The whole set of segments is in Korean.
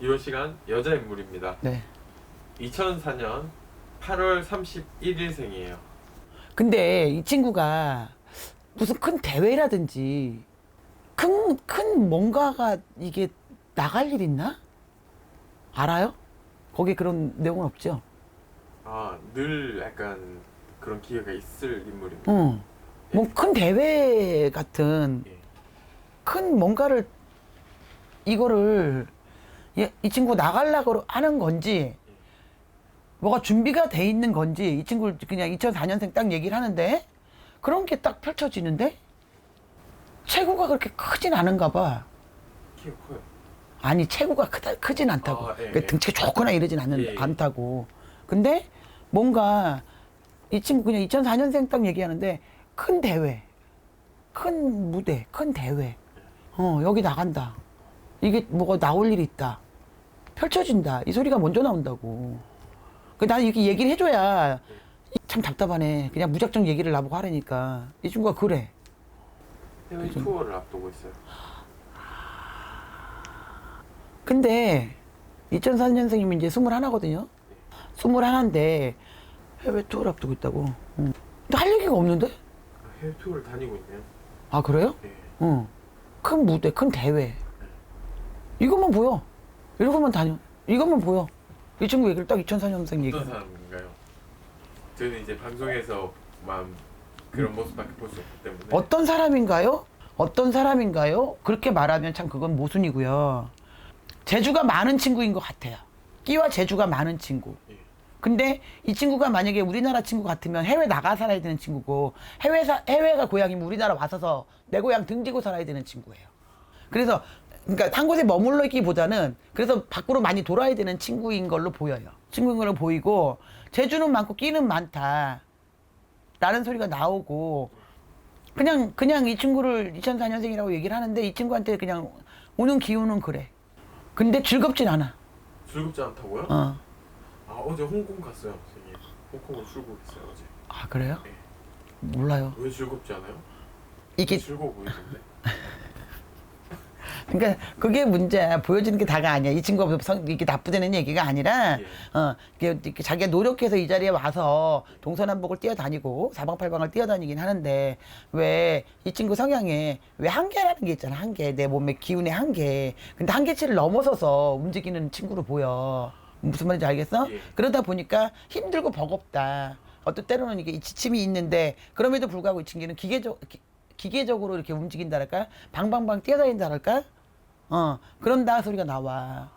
이번 시간 여자 인물입니다. 네. 2004년 8월 31일생이에요. 근데 이 친구가 무슨 큰 대회라든지 큰, 큰 뭔가가 이게 나갈 일 있나? 알아요? 거기 그런 내용은 없죠? 아, 늘 약간 그런 기회가 있을 인물입니다. 응. 뭐큰 대회 같은 예. 큰 뭔가를 이거를 이, 이 친구 나가려고 하는 건지 뭐가 준비가 돼 있는 건지 이 친구 그냥 2004년생 딱 얘기를 하는데 그런 게 딱 펼쳐지는데 체구가 그렇게 크진 않은가 봐. 키가 커요. 아니 체구가 크다 크진 않다고. 아, 예, 그러니까 예. 등치가 좋거나 이러진 않는 예, 예. 않다고. 근데 뭔가 이 친구 그냥 2004년생 딱 얘기하는데 큰 대회, 큰 무대, 큰 대회. 어 여기 나간다. 이게 뭐가 나올 일이 있다. 펼쳐진다. 이 소리가 먼저 나온다고. 그 나는 이렇게 얘기를 해줘야 참 답답하네. 그냥 무작정 얘기를 나보고 하라니까. 이 친구가 그래. 해외 투어를 앞두고 있어요. 근데 2004년생이면 이제 21거든요. 21인데 해외 투어를 앞두고 있다고. 응. 할 얘기가 없는데? 아, 해외 투어를 다니고 있네요. 아 그래요? 예. 응. 큰 무대, 큰 대회. 이것만 보여. 이것만 다녀. 이것만 보여. 이 친구 얘기를 딱 2004년생 얘기. 어떤 사람인가요? 저는 이제 방송에서만 그런 모습밖에 볼 수 없기 때문에 어떤 사람인가요? 어떤 사람인가요? 그렇게 말하면 참 그건 모순이고요. 재주가 많은 친구인 것 같아요. 끼와 재주가 많은 친구. 예. 근데 이 친구가 만약에 우리나라 친구 같으면 해외 나가 살아야 되는 친구고 해외 사 해외가 고향이면 우리나라 와서서 내 고향 등지고 살아야 되는 친구예요. 그래서 그러니까 한 곳에 머물러 있기보다는 그래서 밖으로 많이 돌아야 되는 친구인 걸로 보여요. 친구인 걸로 보이고 재주는 많고 끼는 많다. 라는 소리가 나오고 그냥 그냥 이 친구를 2004년생이라고 얘기를 하는데 이 친구한테 그냥 오는 기운은 그래. 근데 즐겁진 않아. 즐겁지 않다고요? 어. 아 어제 홍콩 갔어요, 선생님. 홍콩으로 출국했어요 어제. 아 그래요? 네. 몰라요. 왜 즐겁지 않아요? 이게 즐거워 보이던데. 그러니까 그게 문제야. 보여지는 게 다가 아니야. 이 친구가 성, 이게 나쁘다는 얘기가 아니라, 예. 어, 이렇게 자기가 노력해서 이 자리에 와서 동서남북을 뛰어다니고 사방팔방을 뛰어다니긴 하는데, 왜 이 친구 성향에 왜 한계라는 게 있잖아. 한계. 내 몸의 기운의 한계. 근데 한계치를 넘어서서 움직이는 친구로 보여. 무슨 말인지 알겠어? 예. 그러다 보니까 힘들고 버겁다. 어떤 때로는 이게 지침이 있는데, 그럼에도 불구하고 이 친구는 기계적, 기, 기계적으로 이렇게 움직인다랄까? 방방방 뛰어다닌다랄까? 어, 그런다 소리가 나와.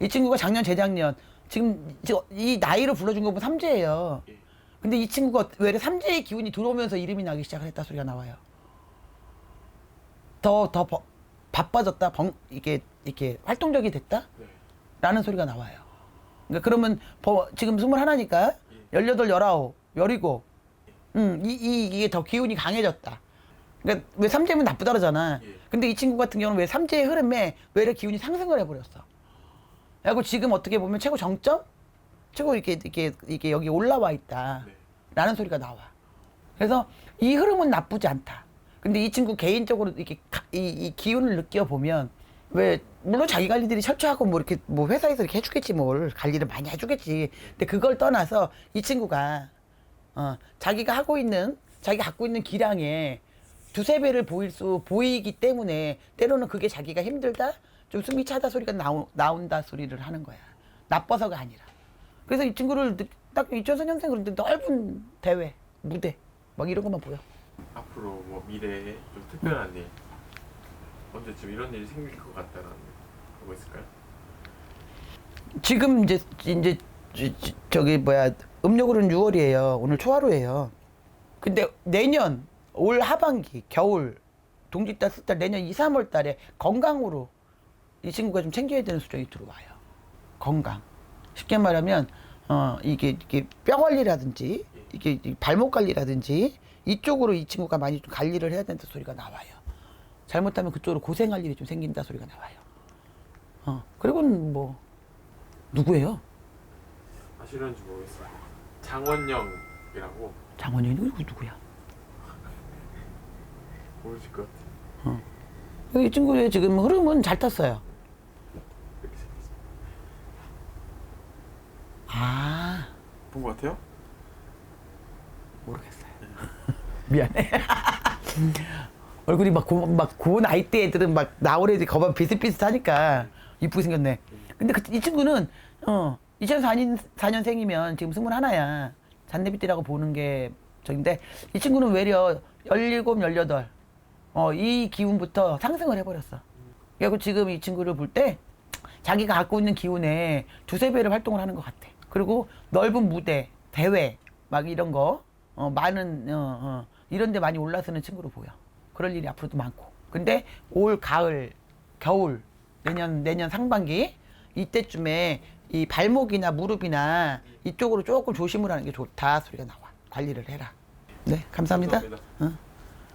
이 친구가 작년, 재작년, 지금 저- 이 나이로 불러준 거 보면 삼재예요. 예. 근데 이 친구가 왜 삼재의 기운이 들어오면서 이름이 나기 시작을 했다 소리가 나와요. 더, 더 버- 바빠졌다, 벙, 이게, 이렇게 활동적이 됐다? 네. 라는 소리가 나와요. 그러니까 그러면 버- 지금 21이니까 18, 19, 17. 음, 이, 이, 이게 더 기운이 강해졌다. 그러니까 왜 삼재면 나쁘다 그러잖아. 예. 근데 이 친구 같은 경우는 왜 삼재의 흐름에 왜 이렇게 기운이 상승을 해버렸어. 그리고 지금 어떻게 보면 최고 정점? 최고 이렇게, 이렇게, 이렇게 여기 올라와 있다. 네. 라는 소리가 나와. 그래서 이 흐름은 나쁘지 않다. 근데 이 친구 개인적으로 이렇게 가- 이, 이 기운을 느껴 보면 왜 물론 자기 관리들이 철저하고 뭐 이렇게 뭐 회사에서 이렇게 해주겠지 뭘 관리를 많이 해주겠지. 근데 그걸 떠나서 이 친구가 어 자기가 하고 있는 자기가 갖고 있는 기량에 두세 배를 보일 수 보이기 때문에 때로는 그게 자기가 힘들다 좀 숨이 차다 소리가 나오, 나온다 소리를 하는 거야. 나빠서가 아니라. 그래서 이 친구를 느- 딱 2004년생 그런데 넓은 대회 무대 막 이런 것만 보여. 앞으로 뭐 미래에 좀 특별한 일 언제쯤 이런 일이 생길 것 같다는 거 있을까요? 지금 이제 이제 지- 지- 저기 뭐야 음력으로는 6월이에요. 오늘 초하루예요. 근데 내년 올 하반기 겨울 동짓달 숫달 내년 2, 3월 달에 건강으로 이 친구가 좀 챙겨야 되는 수정이 들어와요. 건강. 쉽게 말하면 어 이게 이게 뼈 관리라든지 이게 이 발목 관리라든지 이쪽으로 이 친구가 많이 좀 관리를 해야 된다 소리가 나와요. 잘못하면 그쪽으로 고생할 일이 좀 생긴다 소리가 나와요. 어 그리고는 뭐 누구예요? 아시는지 모르겠어요. 장원영이라고 장원영이 누구 누구야? 모르실 것 같아요. 어. 이 친구의 지금 흐름은 잘 탔어요. 이렇게 생겼어요. 아, 본것 같아요? 모르겠어요. 네. 미안해. 얼굴이 막, 고, 막, 고 나이 때 애들은 막, 나오래 거반 비슷비슷하니까, 이쁘게 생겼네. 근데 그, 이 친구는, 어, 2004년, 4년생이면 지금 21이야. 잔내비띠라고 보는 게, 저인데, 이 친구는 외려 17, 18. 어, 이 기운부터 상승을 해버렸어. 그리고 지금 이 친구를 볼 때 자기가 갖고 있는 기운에 두세 배를 활동을 하는 것 같아. 그리고 넓은 무대, 대회, 막 이런 거, 어, 많은, 어, 어, 이런 데 많이 올라서는 친구로 보여. 그럴 일이 앞으로도 많고. 근데 올 가을, 겨울, 내년, 내년 상반기, 이때쯤에 이 발목이나 무릎이나 이쪽으로 조금 조심을 하는 게 좋다 소리가 나와. 관리를 해라. 네, 감사합니다. 감사합니다. 응.